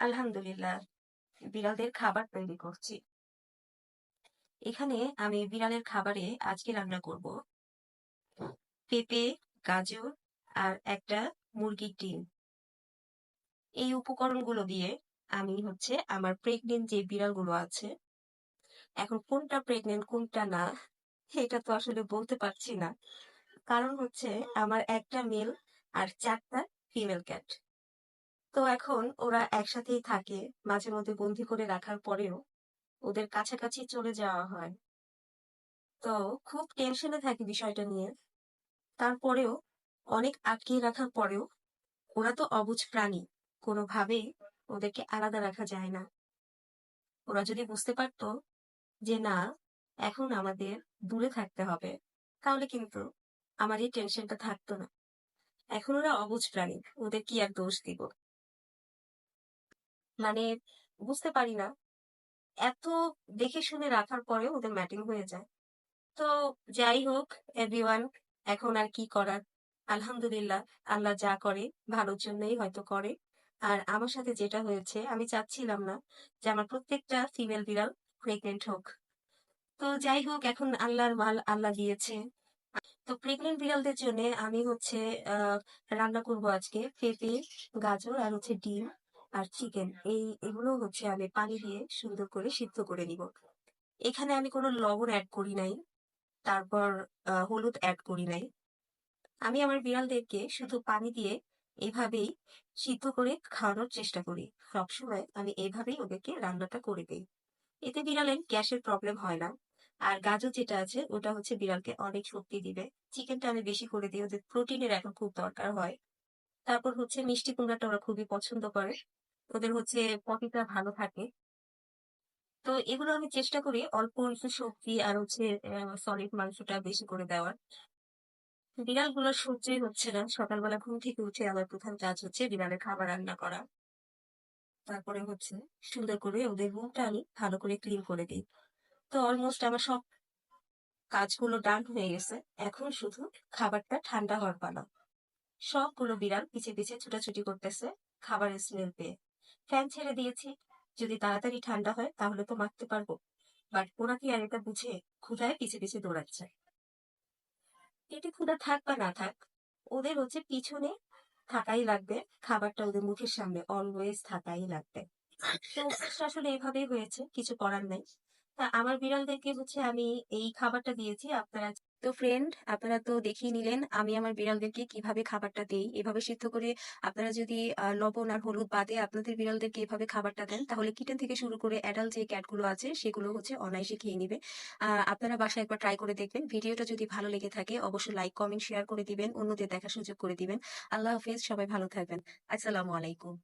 আলহামদুলিল্লাহ বিড়ালদের খাবার তৈরি করছি। এখানে আমি বিড়ালের খাবারে আজকে রান্না করব। পেঁপে, গাজর আর একটা মুরগির ডিম। এই উপকরণগুলো দিয়ে আমি হচ্ছে আমার প্রেগনেন্ট যে বিড়ালগুলো আছে, এখন কোনটা প্রেগনেন্ট কোনটা না, এটা তো আসলে বলতে পারছি না। কারণ হচ্ছে আমার একটা মেল আর চারটা ফিমেল ক্যাট তো এখন ওরা একসাথেই থাকে মাঝে মধ্যে বন্দি করে রাখার পরেও ওদের কাছাকাছি চলে যাওয়া হয়। তো খুব টেনশনে থাকি বিষয়টা নিয়ে। তারপরেও অনেক আটকিয়ে রাখার পরেও ওরা তো অবুঝ প্রাণী, কোনোভাবেই ওদেরকে আলাদা রাখা যায় না। ওরা যদি বুঝতে পারতো যে না, এখন আমাদের দূরে থাকতে হবে, তাহলে কিন্তু আমার এই টেনশনটা থাকতো না। এখন ওরা অবুঝ প্রাণী, ওদের কি আর দোষ দিব? মানে বুঝতে পারি না। এত দেখে শুনে রাখার পরেও ওদের ম্যাটিং হয়ে যায়। তো যাই হোক এভরিওয়ান এখন আর কি করার? আলহামদুলিল্লাহ, আল্লাহ যা করে, ভালোর জন্যই হয়তো করে। আর আমার সাথে যেটা হয়েছে, আমি চাচ্ছিলাম না যে আমার প্রত্যেকটা ফিমেল বিড়াল প্রেগনেন্ট হোক। তো যাই হোক, এখন আল্লাহর মাল আল্লাহ দিয়েছে। তো প্রেগনেন্ট বিড়ালদের জন্য আমি হচ্ছে রান্না করব আজকে, পেঁপে, গাজর আর হচ্ছে ডিম। আর চিকেন এই, এগুলো হচ্ছে আমি পানি দিয়ে সুন্দর করে সিদ্ধ করে নিব। এখানে আমি কোনো লবণ অ্যাড করি নাই, তারপর হলুদ অ্যাড করি নাই। আমি আমার বিড়ালদেরকে শুধু পানি দিয়ে এভাবেই সিদ্ধ করে খাওয়ানোর চেষ্টা করি। সবসময় আমি এভাবেই ওদেরকে রান্নাটা করে দিই। এতে বিড়ালের গ্যাসের প্রবলেম হয় না। আর গাজর যেটা আছে, ওটা হচ্ছে বিড়ালকে অনেক শক্তি দিবে। চিকেনটা আমি বেশি করে দিই, ওদের প্রোটিনের এখন খুব দরকার হয়। তারপর হচ্ছে মিষ্টি কুমড়াটা ওরা খুবই পছন্দ করে। ওদের হচ্ছে পটিটা ভালো থাকে। তো এগুলো আমি চেষ্টা করি অল্প একটু সবজি আর হচ্ছে সলিড মাংসটা বেশি করে দেওয়ার। বিড়ালগুলো সহ্যই হচ্ছে না। সকালবেলা ঘুম থেকে উঠে আমার প্রধান কাজ হচ্ছে বিড়ালের খাবার রান্না করা। তারপরে হচ্ছে সুন্দর করে ওদের রুমটা আমি ভালো করে ক্লিন করে দিই। তো অলমোস্ট আমার সব কাজগুলো ডান হয়ে গেছে। এখন শুধু খাবারটা ঠান্ডা হওয়ার পালা। সবগুলো বিড়াল পিছে পিছে ছুটাছুটি করতেছে, খাবারের স্মেল পেয়ে। ফ্যান ছেড়ে দিয়েছি, যদি তাড়াতাড়ি ঠান্ডা হয় তাহলে তো মারতে পারব। বাট ওরা কি আর এটা বুঝে ক্ষুধায় পিছে পিছে দৌড়াচ্ছে। পেটে ক্ষুধা থাক বা না থাক, ওদের হচ্ছে পিছনে থাকাই লাগবে, খাবারটা ওদের মুখের সামনে অলওয়েজ থাকাই লাগবে। তো আসলে এভাবেই হয়েছে, কিছু করার নেই। আমার বিড়ালদেরকে হচ্ছে আমি এই খাবারটা দিয়েছি। আপনারা তো ফ্রেন্ড আপনারা তো দেখিয়ে নিলেন আমি আমার বিড়ালদেরকে কীভাবে খাবারটা দেই। এভাবে সিদ্ধ করে আপনারা যদি লবণ আর হলুদ বাদে আপনাদের বিড়ালদেরকে এভাবে খাবারটা দেন, তাহলে কিটেন থেকে শুরু করে অ্যাডাল্ট যে ক্যাটগুলো আছে, সেগুলো হচ্ছে অনায়াসে খেয়ে নিবে। আপনারা বাসায় একবার ট্রাই করে দেখবেন। ভিডিওটা যদি ভালো লেগে থাকে, অবশ্যই লাইক কমেন্ট শেয়ার করে দিবেন। অন্যদের দেখার সুযোগ করে দিবেন। আল্লাহ হাফেজ, সবাই ভালো থাকবেন। আসসালামু আলাইকুম।